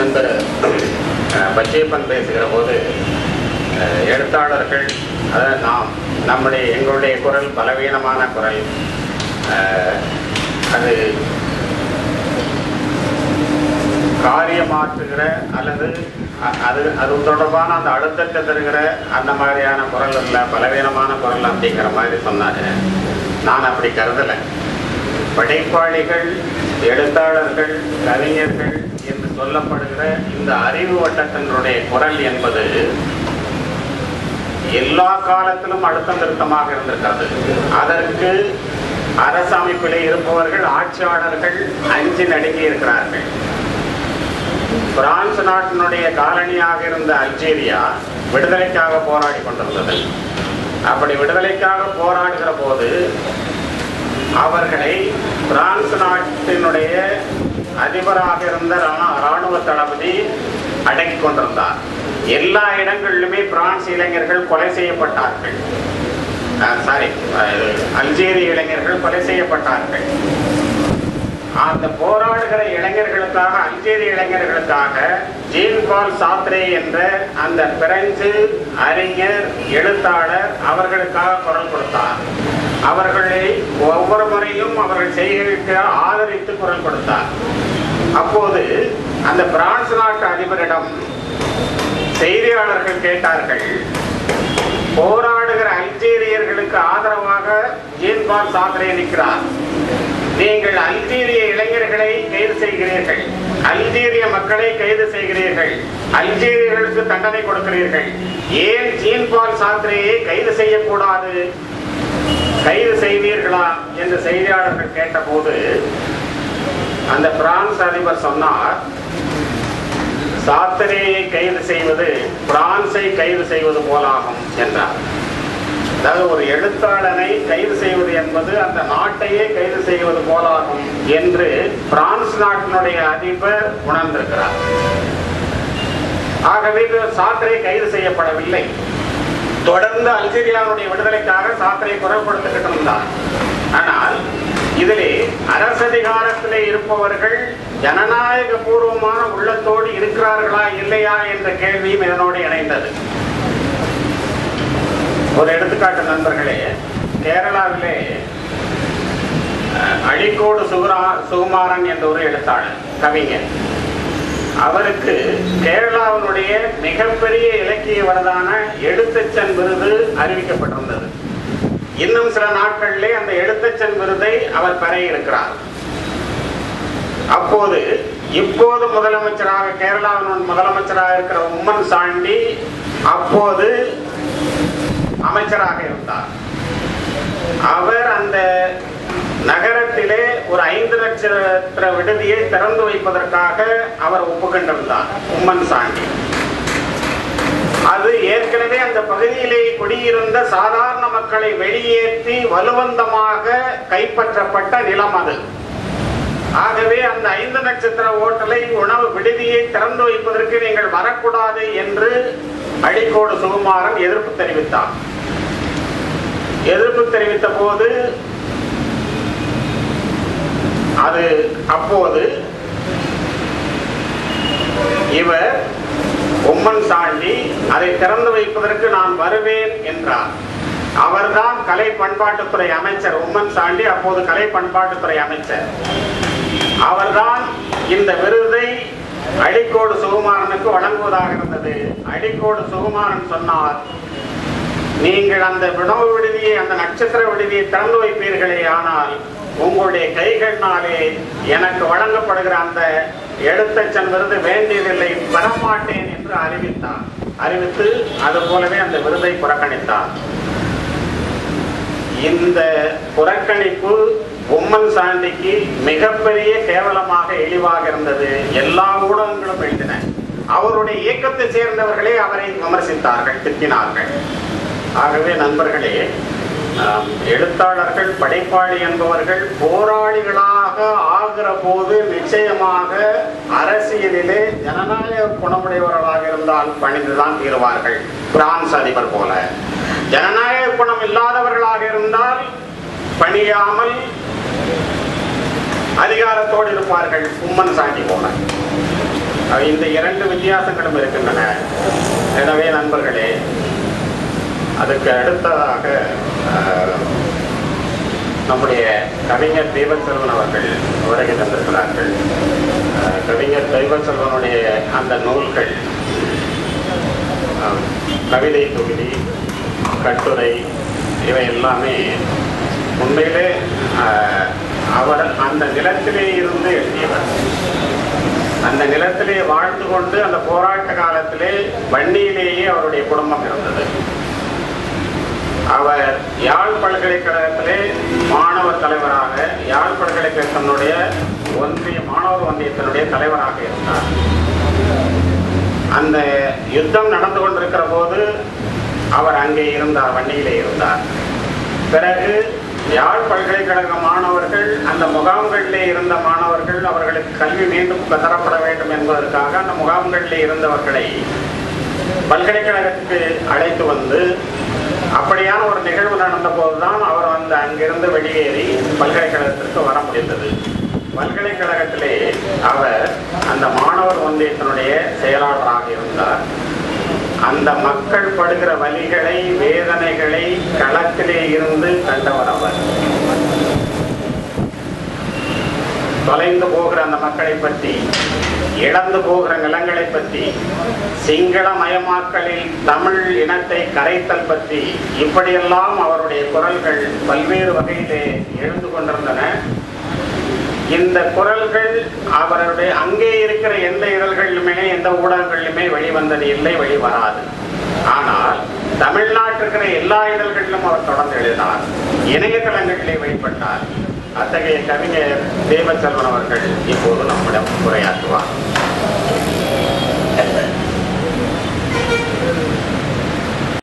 நண்பர் பச்சையப்பன் பேசுகிற போது எழுத்தாளர்கள் அதாவது நாம் நம்முடைய எங்களுடைய குரல் பலவீனமான குரல் அது காரியமாற்றுகிற அல்லது அது அது தொடர்பான அந்த அழுத்தத்தை தருகிற அந்த மாதிரியான குரல் இல்லை பலவீனமான குரல் அப்படிங்கிற மாதிரி சொன்னாங்க. நான் அப்படி கருதலை. படைப்பாளிகள் எழுத்தாளர்கள் கவிஞர்கள் சொல்லப்படுகிற இந்த அறிவு வட்டத்தினுடைய குரல் என்பது எல்லா காலத்திலும் அழுத்தம் திருத்தமாக இருந்திருக்கிறது. அதற்கு அரசமைப்பிலே இருப்பவர்கள் ஆட்சியாளர்கள் அஞ்சு நடுங்கி இருக்கிறார்கள். பிரான்ஸ் நாட்டினுடைய காலனியாக இருந்த அல்ஜீரியா விடுதலைக்காக போராடி கொண்டிருந்தது. அப்படி விடுதலைக்காக போராடுகிற போது அவர்களை பிரான்ஸ் நாட்டினுடைய அதிபராக இருந்த ராண- ராணுவ தளபதி அடக்கி கொண்டிருந்தார். எல்லா இடங்களிலுமே பிரான்ஸ் இளைஞர்கள் கொலை செய்யப்பட்டார்கள். சாரி அல்ஜீரிய இளைஞர்கள் கொலை செய்யப்பட்டார்கள். அந்த போராடுகிற இளைஞர்களுக்காக அல்ஜீரிய இளைஞர்களுக்காக ஜீன் பால் சாத்ரே என்ற அந்த பிரெஞ்சு அறிஞர் எழுத்தாளர் அவர்களுக்காக குரல் கொடுத்தார். அவர்களை ஒவ்வொரு முறையும் அவர்கள் செய்கைகளுக்கு ஆதரித்து குரல் கொடுத்தார். அப்போது அந்த பிரான்ஸ் நாட்டு அதிபரிடம் செய்தியாளர்கள் கேட்டார்கள் போராடுகிற அல்ஜீரியர்களுக்கு ஆதரவாக ஜீன் பால் சாத்ரே நிற்கிறார். நீங்கள் அல்ஜீரிய இளைஞர்களை கைது செய்கிறீர்கள். அல்ஜீரிய மக்களை கைது செய்கிறீர்கள். அல்ஜீரியர்களுக்கு தண்டனை கொடுக்கிறீர்கள். ஏன் ஜீன் பால் சாத்ரேயை கைது செய்யக்கூடாது? கைது செய்வீர்களா? என்று செய்தியாளர்கள் கேட்டபோது அந்த பிரான்ஸ் அதிபர் சொன்னார் சாத்திரையை கைது செய்வது பிரான்ஸை கைது செய்வது போலாகும் என்றார். அதாவது ஒரு எழுத்தாளனை கைது செய்வது என்பது அந்த நாட்டையே கைது செய்வது போலாகும் என்று பிரான்ஸ் நாட்டினுடைய அதிபர் உணர்ந்திருக்கிறார். ஆகவே சாத்திரை கைது செய்யப்படவில்லை. தொடர்ந்து அல்ஜீரியாவுடைய விடுதலைக்காக சாத்திரை குறைப்படுத்திக்கிட்டு இருந்தார். ஆனால் இதிலே அரசதிகாரத்திலே இருப்பவர்கள் ஜனநாயக பூர்வமான உள்ளத்தோடு இருக்கிறார்களா இல்லையா என்ற கேள்வியும் இதனோடு இணைந்தது. ஒரு எடுத்துக்காட்டு நண்பர்களே கேரளாவிலே அழிக்கோடு சுகுரா சுகுமாரன் என்ற ஒரு எழுத்தாளர் கவிஞர். அவருக்கு கேரளாவினுடைய மிகப்பெரிய இலக்கிய விருதான எழுத்தச்சன் விருது அறிவிக்கப்பட்டிருந்தது இன்னும் சில நாட்களிலே அந்த எழுத்தச்சன் விருதை அவர் பெற இருக்கிறார். அப்போது இப்போது முதலமைச்சராக கேரளாவின் முதலமைச்சராக இருக்கிற உம்மன் சாண்டி அப்போது அமைச்சராக இருந்தார். அவர் அந்த நகரத்திலே ஒரு ஐந்து நட்சத்திர விடுதியை திறந்து வைப்பதற்காக அவர் ஒப்புக்கொண்டிருந்தார் உம்மன் சாண்டி. அது ஏற்கனவே அந்த பகுதியிலே குடியிருந்த சாதாரண மக்களை வெளியேற்றி வலுவந்தமாக கைப்பற்றப்பட்ட நிலம் அது. ஆகவே அந்த ஐந்து நட்சத்திர ஓட்டலை உணவு விடுதியை திறந்து வைப்பதற்கு நீங்கள் வரக்கூடாது என்று அடிக்கோடு சுகுமாரன் எதிர்ப்பு தெரிவித்தார். எதிர்ப்பு தெரிவித்த போது அது அப்போது இவர் உம்மன் சாண்டி அதை திறந்து வைப்பதற்கு நான் வருவேன் என்றார். அவர்தான் கலை பண்பாட்டுத்துறை அமைச்சர். உம்மன் சாண்டி அப்போது கலை பண்பாட்டுத்துறை அமைச்சர். அவர்தான் இந்த விருதை அடிக்கோடு சுகுமாரனுக்கு வழங்குவதாக இருந்தது. அடிக்கோடு சுகுமாரன் சொன்னார் நீங்கள் அந்த வினவு விடுதியை அந்த நட்சத்திர விடுதியை திறந்து வைப்பீர்களே ஆனால் உங்களுடைய கைகளினாலே எனக்கு வழங்கப்படுகிற அந்த எழுத்தச்சன் விருது வேண்டியதில்லை பெறமாட்டேன் என்று அறிவித்தான். அறிவித்து அது போலவே அந்த விருதை புறக்கணித்தார் இந்த புறக்கணிப்பு உம்மன் சாண்டிக்கு மிகப்பெரிய கேவலமாக இழிவாக இருந்தது. எல்லா ஊடகங்களும் எழுதின. அவருடைய இயக்கத்தை சேர்ந்தவர்களே அவரை விமர்சித்தார்கள் திட்டினார்கள். ஆகவே நண்பர்களே எழுத்தாளர்கள் படைப்பாளி என்பவர்கள் போராளிகளாக ஆகிற போது நிச்சயமாக அரசியலிலே ஜனநாயக குணமுடையவர்களாக இருந்தால் பணிந்துதான் தீருவார்கள். பிரான்ஸ் அதிபர் போல. ஜனநாயக குணம் இல்லாதவர்களாக இருந்தால் பணியாமல் அதிகாரத்தோடு இருப்பார்கள். உம்மன் சாண்டி போல. இந்த இரண்டு வித்தியாசங்களும் இருக்கின்றன. எனவே நண்பர்களே அதுக்கு அடுத்ததாக நம்முடைய கவிஞர் தெய்வச்செல்வன் அவர்கள் உரையை தந்திருக்கிறார்கள். கவிஞர் தெய்வச்செல்வனுடைய அந்த நூல்கள் கவிதை தொகுதி கட்டுரை இவை எல்லாமே உண்மையிலே அவர் அந்த நிலத்திலே இருந்து எழுதியவர் அந்த நிலத்திலே வாழ்ந்து கொண்டு அந்த போராட்ட காலத்திலே வன்னியிலேயே அவருடைய குடும்பம் இருந்தது. அவர் யாழ் பல்கலைக்கழகத்திலே மாணவர் தலைவராக யாழ் பல்கலைக்கழகத்தினுடைய ஒன்றிய மாணவர் ஒன்றியத்தினுடைய தலைவராக இருந்தார். அந்த யுத்தம் நடந்து கொண்டிருக்கிற போது அவர் அங்கே இருந்தார் வண்டியிலே இருந்தார். பிறகு யாழ் பல்கலைக்கழக மாணவர்கள் அந்த முகாம்களிலே இருந்த மாணவர்கள் அவர்களுக்கு கல்வி மீண்டும் தரப்பட வேண்டும் என்பதற்காக அந்த முகாம்களிலே இருந்தவர்களை பல்கலைக்கழகத்துக்கு அழைத்து வந்து அப்படியான ஒரு நிகழ்வு நடந்த போதுதான் அவர் வந்து அங்கிருந்து வெளியேறி பல்கலைக்கழகத்திற்கு வர முடிந்தது. பல்கலைக்கழகத்திலே அவர் அந்த மாணவர் ஒன்றியத்தினுடைய செயலாளராக இருந்தார். அந்த மக்கள் படுகிற வழிகளை வேதனைகளை களத்திலே இருந்து கண்டவர் அவர். தொலைந்து போகிற அந்த மக்களை பற்றி இழந்து போகிற நிலங்களை பற்றி சிங்கள மயமாக்கலில் தமிழ் இனத்தை கரைத்தல் பற்றி இப்படியெல்லாம் அவருடைய குரல்கள் பல்வேறு வகையிலே எழுந்து கொண்டிருந்தன. இந்த குரல்கள் அவருடைய அங்கே இருக்கிற எந்த இதழ்களிலுமே எந்த ஊடகங்களிலுமே வெளிவந்தது இல்லை வெளிவராது. ஆனால் தமிழ்நாட்டில் இருக்கிற எல்லா இதழ்களிலும் அவர் தொடர்ந்து எழுதினார். இணையதளங்களிலே வெளிப்பட்டார். அத்தகைய கவிஞர் தேவச்செல்வன் அவர்கள் இப்போது நம்மிடம் உரையாற்றுவார்.